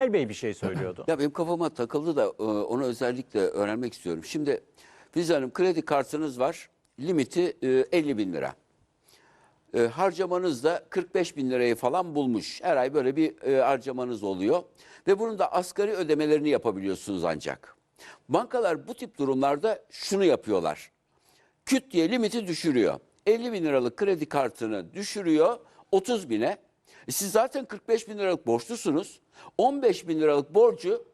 Bey bir şey söylüyordu. Ya benim kafama takıldı da e, onu özellikle öğrenmek istiyorum. Şimdi Filiz Hanım kredi kartınız var. Limiti e, 50 bin lira. E, harcamanız da 45 bin lirayı falan bulmuş. Her ay böyle bir e, harcamanız oluyor. Ve bunun da asgari ödemelerini yapabiliyorsunuz ancak. Bankalar bu tip durumlarda şunu yapıyorlar. Küt diye limiti düşürüyor. 50 bin liralık kredi kartını düşürüyor 30 bine. E siz zaten 45 bin liralık borçlusunuz. 15 bin liralık borcu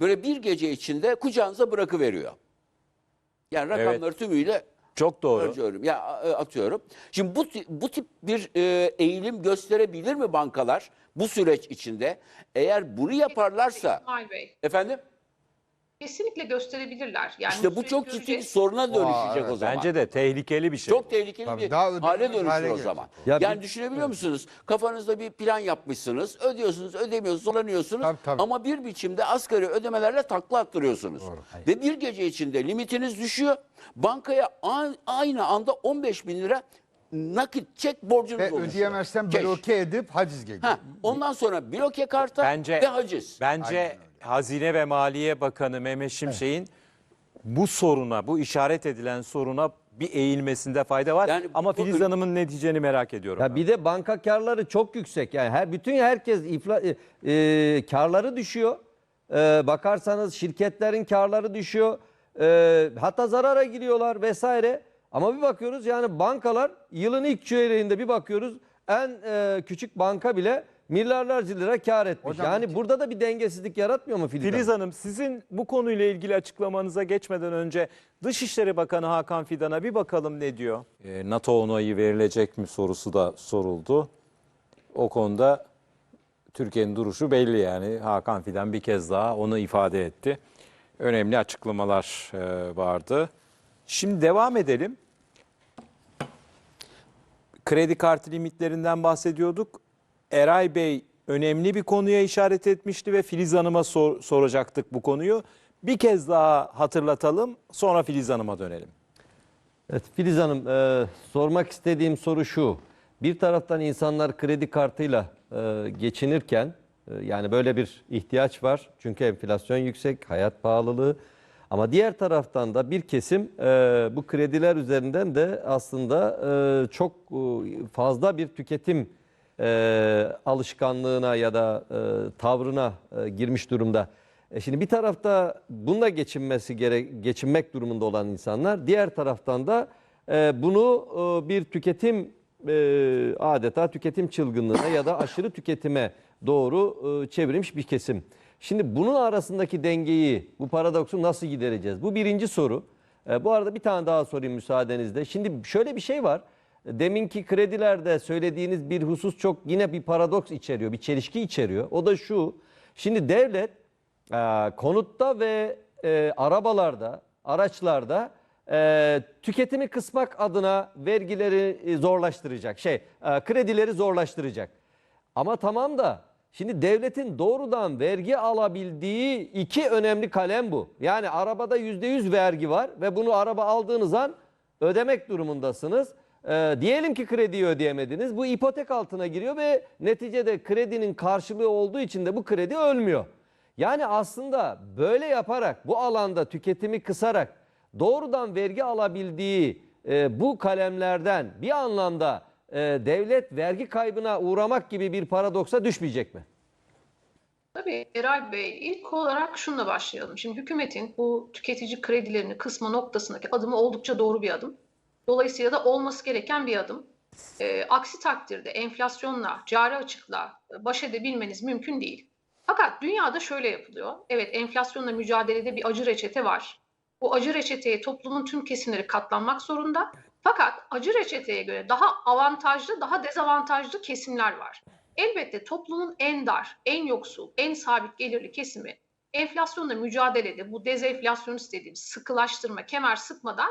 böyle bir gece içinde kucağınıza bırakıveriyor. Yani rakamları tümüyle Çok doğru. harcıyorum. Ya e, atıyorum. Şimdi bu bu tip bir e, eğilim gösterebilir mi bankalar bu süreç içinde? Eğer bunu yaparlarsa İsmail Bey, efendim kesinlikle gösterebilirler. Yani işte bu çok ciddi bir soruna dönüşecek evet. o zaman. Bence de tehlikeli bir şey. Çok tehlikeli Tabii, bir daha ödemez hale hale dönüşür o gelecek. zaman. Ya yani bir- düşünebiliyor musunuz? Kafanızda bir plan yapmışsınız. Ödüyorsunuz, ödemiyorsunuz, zorlanıyorsunuz. Tabii, tabii. Ama bir biçimde asgari ödemelerle takla attırıyorsunuz. Ve bir gece içinde limitiniz düşüyor. Bankaya a- aynı anda 15 bin lira nakit çek borcunuz Ve oluşuyor. ödeyemezsen Keş. bloke edip haciz geliyor. Ha, ondan sonra bloke karta Bence ve haciz. Bence Hazine ve Maliye Bakanı Mehmet Şimşek'in bu soruna, bu işaret edilen soruna bir eğilmesinde fayda var. Yani Ama bu- Filiz Hanım'ın neticeni merak ediyorum. Ya ben. bir de banka karları çok yüksek. Yani her bütün herkes ifla, e, e, karları düşüyor. E, bakarsanız şirketlerin karları düşüyor. E, hatta zarara giriyorlar vesaire. Ama bir bakıyoruz yani bankalar yılın ilk çeyreğinde bir bakıyoruz en e, küçük banka bile milyarlarca lira kar etmiş. Hocam, yani burada da bir dengesizlik yaratmıyor mu Filiz, Filiz Hanım? Hanım sizin bu konuyla ilgili açıklamanıza geçmeden önce Dışişleri Bakanı Hakan Fidan'a bir bakalım ne diyor? E, NATO onayı verilecek mi sorusu da soruldu. O konuda Türkiye'nin duruşu belli yani. Hakan Fidan bir kez daha onu ifade etti. Önemli açıklamalar e, vardı. Şimdi devam edelim. Kredi kartı limitlerinden bahsediyorduk. Eray Bey önemli bir konuya işaret etmişti ve Filiz Hanım'a sor- soracaktık bu konuyu. Bir kez daha hatırlatalım sonra Filiz Hanım'a dönelim. Evet Filiz Hanım e, sormak istediğim soru şu. Bir taraftan insanlar kredi kartıyla e, geçinirken e, yani böyle bir ihtiyaç var. Çünkü enflasyon yüksek, hayat pahalılığı. Ama diğer taraftan da bir kesim e, bu krediler üzerinden de aslında e, çok e, fazla bir tüketim e, alışkanlığına ya da e, tavrına e, girmiş durumda. E şimdi bir tarafta bununla geçinmesi gerek geçinmek durumunda olan insanlar, diğer taraftan da e, bunu e, bir tüketim e, adeta tüketim çılgınlığına ya da aşırı tüketime doğru e, çevirmiş bir kesim. Şimdi bunun arasındaki dengeyi, bu paradoksu nasıl gidereceğiz? Bu birinci soru. E, bu arada bir tane daha sorayım müsaadenizle. Şimdi şöyle bir şey var. Deminki kredilerde söylediğiniz bir husus çok yine bir paradoks içeriyor, bir çelişki içeriyor. O da şu. Şimdi devlet e, konutta ve e, arabalarda, araçlarda e, tüketimi kısmak adına vergileri e, zorlaştıracak. Şey, e, kredileri zorlaştıracak. Ama tamam da şimdi devletin doğrudan vergi alabildiği iki önemli kalem bu. Yani arabada yüzde yüz vergi var ve bunu araba aldığınız an ödemek durumundasınız. Ee, diyelim ki krediyi ödeyemediniz. Bu ipotek altına giriyor ve neticede kredinin karşılığı olduğu için de bu kredi ölmüyor. Yani aslında böyle yaparak bu alanda tüketimi kısarak doğrudan vergi alabildiği e, bu kalemlerden bir anlamda e, devlet vergi kaybına uğramak gibi bir paradoksa düşmeyecek mi? Tabii Eray Bey ilk olarak şununla başlayalım. Şimdi hükümetin bu tüketici kredilerini kısma noktasındaki adımı oldukça doğru bir adım. Dolayısıyla da olması gereken bir adım. Ee, aksi takdirde enflasyonla, cari açıkla baş edebilmeniz mümkün değil. Fakat dünyada şöyle yapılıyor. Evet enflasyonla mücadelede bir acı reçete var. Bu acı reçeteye toplumun tüm kesimleri katlanmak zorunda. Fakat acı reçeteye göre daha avantajlı, daha dezavantajlı kesimler var. Elbette toplumun en dar, en yoksul, en sabit gelirli kesimi enflasyonla mücadelede bu dezenflasyonist dediğimiz sıkılaştırma, kemer sıkmadan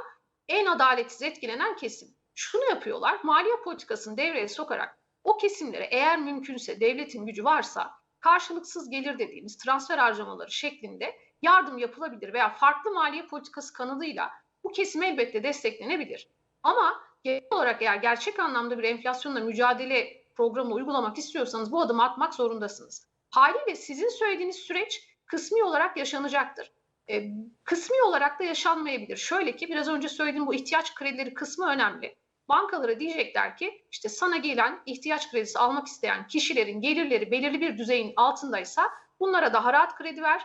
en adaletsiz etkilenen kesim. Şunu yapıyorlar, maliye politikasını devreye sokarak o kesimlere eğer mümkünse devletin gücü varsa karşılıksız gelir dediğimiz transfer harcamaları şeklinde yardım yapılabilir veya farklı maliye politikası kanalıyla bu kesim elbette desteklenebilir. Ama genel olarak eğer gerçek anlamda bir enflasyonla mücadele programı uygulamak istiyorsanız bu adımı atmak zorundasınız. Haliyle sizin söylediğiniz süreç kısmi olarak yaşanacaktır. E, kısmi olarak da yaşanmayabilir. Şöyle ki biraz önce söylediğim bu ihtiyaç kredileri kısmı önemli. Bankalara diyecekler ki işte sana gelen ihtiyaç kredisi almak isteyen kişilerin gelirleri belirli bir düzeyin altındaysa bunlara daha rahat kredi ver.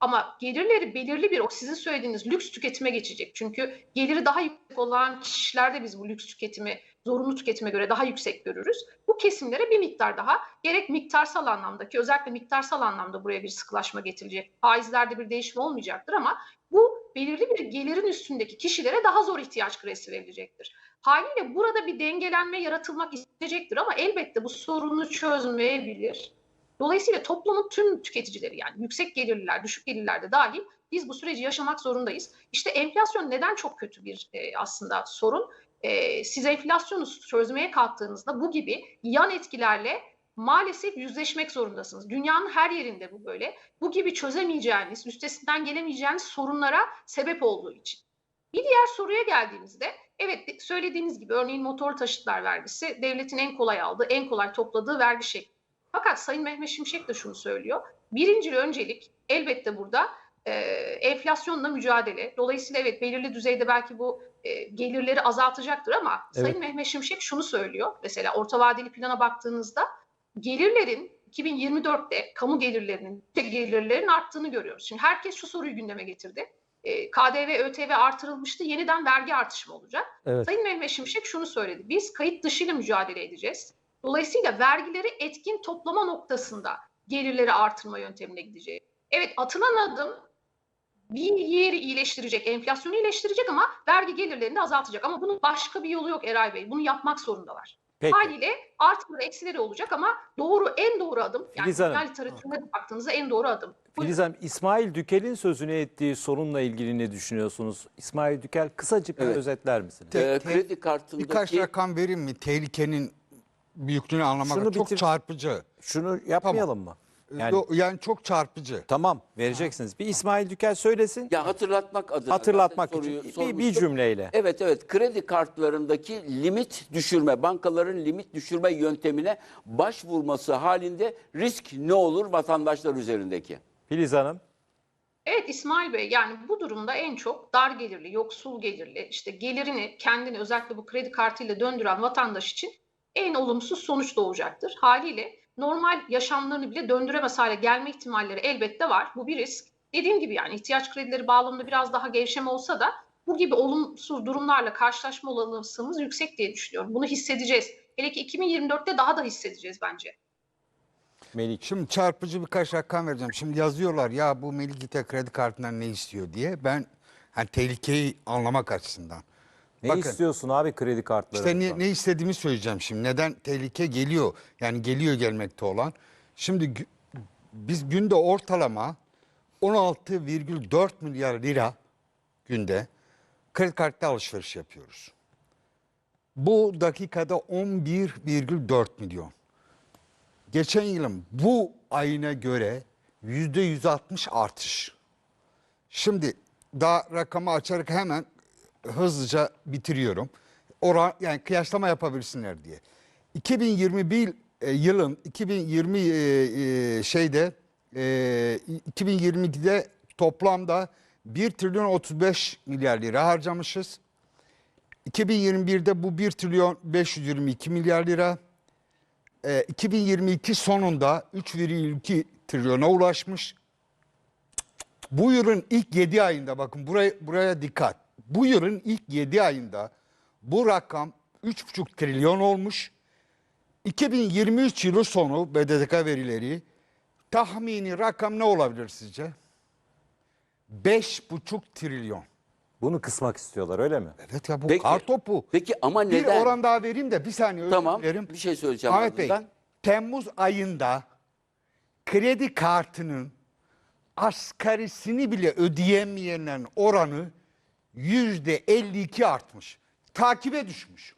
Ama gelirleri belirli bir o sizin söylediğiniz lüks tüketime geçecek. Çünkü geliri daha yüksek olan kişilerde biz bu lüks tüketimi zorunlu tüketime göre daha yüksek görürüz. Bu kesimlere bir miktar daha gerek miktarsal anlamda ki özellikle miktarsal anlamda buraya bir sıkılaşma getirecek. Faizlerde bir değişim olmayacaktır ama bu belirli bir gelirin üstündeki kişilere daha zor ihtiyaç kredisi verilecektir. Haliyle burada bir dengelenme yaratılmak isteyecektir ama elbette bu sorunu çözmeyebilir. Dolayısıyla toplumun tüm tüketicileri yani yüksek gelirliler, düşük gelirler de dahil biz bu süreci yaşamak zorundayız. İşte enflasyon neden çok kötü bir e, aslında sorun? E, siz enflasyonu çözmeye kalktığınızda bu gibi yan etkilerle maalesef yüzleşmek zorundasınız. Dünyanın her yerinde bu böyle. Bu gibi çözemeyeceğiniz, üstesinden gelemeyeceğiniz sorunlara sebep olduğu için. Bir diğer soruya geldiğimizde, evet söylediğiniz gibi örneğin motor taşıtlar vergisi devletin en kolay aldığı, en kolay topladığı vergi şekli. Fakat Sayın Mehmet Şimşek de şunu söylüyor. Birinci öncelik elbette burada e, enflasyonla mücadele. Dolayısıyla evet belirli düzeyde belki bu e, gelirleri azaltacaktır ama Evet. Sayın Mehmet Şimşek şunu söylüyor. Mesela orta vadeli plana baktığınızda gelirlerin 2024'te kamu gelirlerinin, gelirlerin arttığını görüyoruz. Şimdi herkes şu soruyu gündeme getirdi. E, KDV, ÖTV artırılmıştı. Yeniden vergi artışı mı olacak? Evet. Sayın Mehmet Şimşek şunu söyledi. Biz kayıt dışıyla mücadele edeceğiz. Dolayısıyla vergileri etkin toplama noktasında gelirleri artırma yöntemine gideceğiz. Evet atılan adım bir yeri iyileştirecek, enflasyonu iyileştirecek ama vergi gelirlerini de azaltacak. Ama bunun başka bir yolu yok Eray Bey. Bunu yapmak zorundalar. Peki. Haliyle artıları eksileri olacak ama doğru en doğru adım yani Filiz Hanım. dünya literatürüne de baktığınızda en doğru adım. Buyurun. Filiz Hanım, İsmail Dükel'in sözünü ettiği sorunla ilgili ne düşünüyorsunuz? İsmail Dükel kısacık bir Evet. özetler misiniz? Ee, Te- te- kredi kartındaki Birkaç rakam vereyim mi? Tehlikenin büyüklüğünü anlamak Şunu çok bitir- çarpıcı. Şunu yapmayalım mı? Yani Yani, çok çarpıcı. tamam vereceksiniz. Bir İsmail Dükel söylesin. ya hatırlatmak adına hatırlatmak zaten için soruyu bir, bir sormuştum. cümleyle. Evet evet kredi kartlarındaki limit düşürme, bankaların limit düşürme yöntemine başvurması halinde risk ne olur vatandaşlar üzerindeki? Filiz Hanım. Evet İsmail Bey yani bu durumda en çok dar gelirli, yoksul gelirli, işte gelirini kendini özellikle bu kredi kartıyla döndüren vatandaş için en olumsuz sonuç doğacaktır. Haliyle normal yaşamlarını bile döndüremez hale gelme ihtimalleri elbette var. Bu bir risk. Dediğim gibi yani ihtiyaç kredileri bağlamında biraz daha gevşeme olsa da bu gibi olumsuz durumlarla karşılaşma olasılığımız yüksek diye düşünüyorum. Bunu hissedeceğiz. Hele ki 2024'te daha da hissedeceğiz bence. Melik. Şimdi çarpıcı birkaç rakam vereceğim. Şimdi yazıyorlar ya bu Melikite kredi kartından ne istiyor diye. Ben hani tehlikeyi anlamak açısından. Ne Bakın, istiyorsun abi kredi kartlarında? İşte ne, ne istediğimi söyleyeceğim şimdi. Neden tehlike geliyor? Yani geliyor gelmekte olan. Şimdi biz günde ortalama 16,4 milyar lira günde kredi kartı alışveriş yapıyoruz. Bu dakikada 11,4 milyon. Geçen yılın bu ayına göre yüzde 160 artış. Şimdi daha rakamı açarak hemen hızlıca bitiriyorum. Oran yani kıyaslama yapabilsinler diye. 2021 e, yılın 2020 e, e, şeyde e, 2022'de toplamda 1 trilyon 35 milyar lira harcamışız. 2021'de bu 1 trilyon 522 milyar lira. E, 2022 sonunda 3,2 trilyona ulaşmış. Bu yılın ilk 7 ayında bakın buraya, buraya dikkat. Bu yılın ilk 7 ayında bu rakam 3,5 trilyon olmuş. 2023 yılı sonu BDDK verileri tahmini rakam ne olabilir sizce? 5,5 trilyon. Bunu kısmak istiyorlar öyle mi? Evet ya bu Peki- kar topu. Peki ama Bir neden? oran daha vereyim de bir saniye özür Tamam, dilerim. bir şey söyleyeceğim Ahmet Bey. Temmuz ayında kredi kartının asgarisini bile ödeyemeyenlerin oranı yüzde 52 artmış. Takibe düşmüş.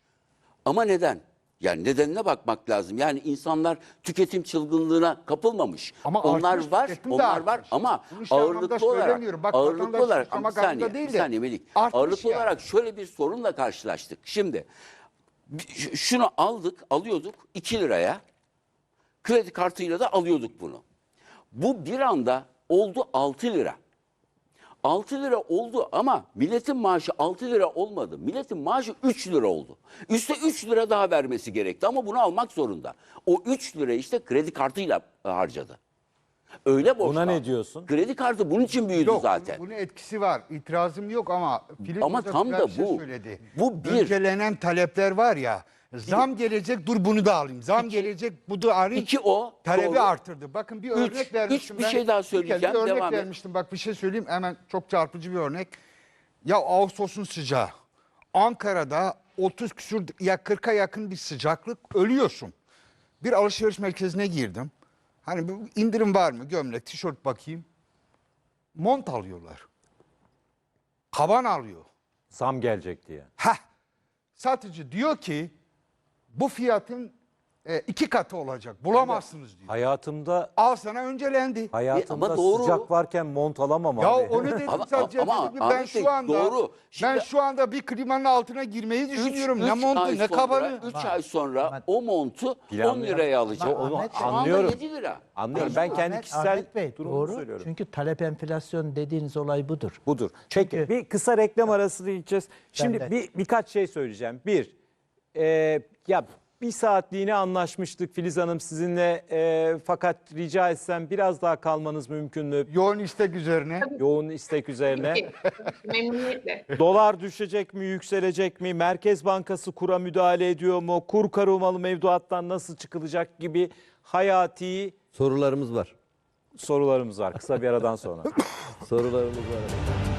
Ama neden? Yani nedenine bakmak lazım. Yani insanlar tüketim çılgınlığına kapılmamış. Ama onlar artmış, var, onlar var artmış. ama şey anlamda ağırlıklı olarak. Bak, ağırlıklı olarak suçlamak bir saniye, değil bir saniye Melik. Ağırlıklı yani. olarak şöyle bir sorunla karşılaştık. Şimdi şunu aldık, alıyorduk 2 liraya. Kredi kartıyla da alıyorduk bunu. Bu bir anda oldu 6 lira. 6 lira oldu ama milletin maaşı 6 lira olmadı. Milletin maaşı 3 lira oldu. Üste 3 lira daha vermesi gerekti ama bunu almak zorunda. O 3 lira işte kredi kartıyla harcadı. Öyle borçlandı. Buna ne diyorsun? Kredi kartı bunun için büyüdü Yok, zaten. bunun etkisi var. İtirazım yok ama Filiz Ama Hoca tam güzel da bir şey bu. söyledi. Bu bir. Öncelenen talepler var ya. Zam gelecek dur bunu da alayım. Zam gelecek bu da alayım. İki o, Talebi doğru. arttırdı. Bakın bir örnek üç vermiştim. bir ben. şey daha kere söyleyeceğim, Bir örnek devam et. vermiştim. Bak bir şey söyleyeyim hemen çok çarpıcı bir örnek. Ya Ağustos'un sıcağı. Ankara'da 30 küsur ya 40'a yakın bir sıcaklık ölüyorsun. Bir alışveriş merkezine girdim. Hani bu indirim var mı? Gömlek, tişört bakayım. Mont alıyorlar. Kaban alıyor. Zam gelecek diye. Heh. Satıcı diyor ki bu fiyatın e, iki katı olacak. Bulamazsınız diyor. Hayatımda Al sana öncelendi. hayatımda ama doğru. sıcak varken mont alamam Ya abi. onu dedim Ama- sadece. ama dedim ki ben Ahmet Bey, şu anda doğru. ben Şimdi- şu anda bir klimanın altına girmeyi düşünüyorum. ne montu ne kabanı. 3 ay sonra o montu 10 Planlayan- liraya alacak. Onu Ahmet Bey- Şu anda anlıyorum. 7 lira. Anlıyorum. Ben kendi Ahmet- kişisel Ahmet Bey, durumumu doğru. söylüyorum. Çünkü talep enflasyon dediğiniz olay budur. Budur. Peki Çünkü- bir kısa reklam arası gideceğiz. Şimdi de. bir birkaç şey söyleyeceğim. Bir, e, ya bir saatliğine anlaşmıştık Filiz Hanım sizinle e, fakat rica etsem biraz daha kalmanız mümkün mü? Yoğun istek üzerine. Yoğun istek üzerine. Memnuniyetle. Dolar düşecek mi, yükselecek mi? Merkez Bankası kura müdahale ediyor mu? Kur korumalı mevduattan nasıl çıkılacak gibi hayati Sorularımız var. sorularımız var kısa bir aradan sonra. Sorularımız var.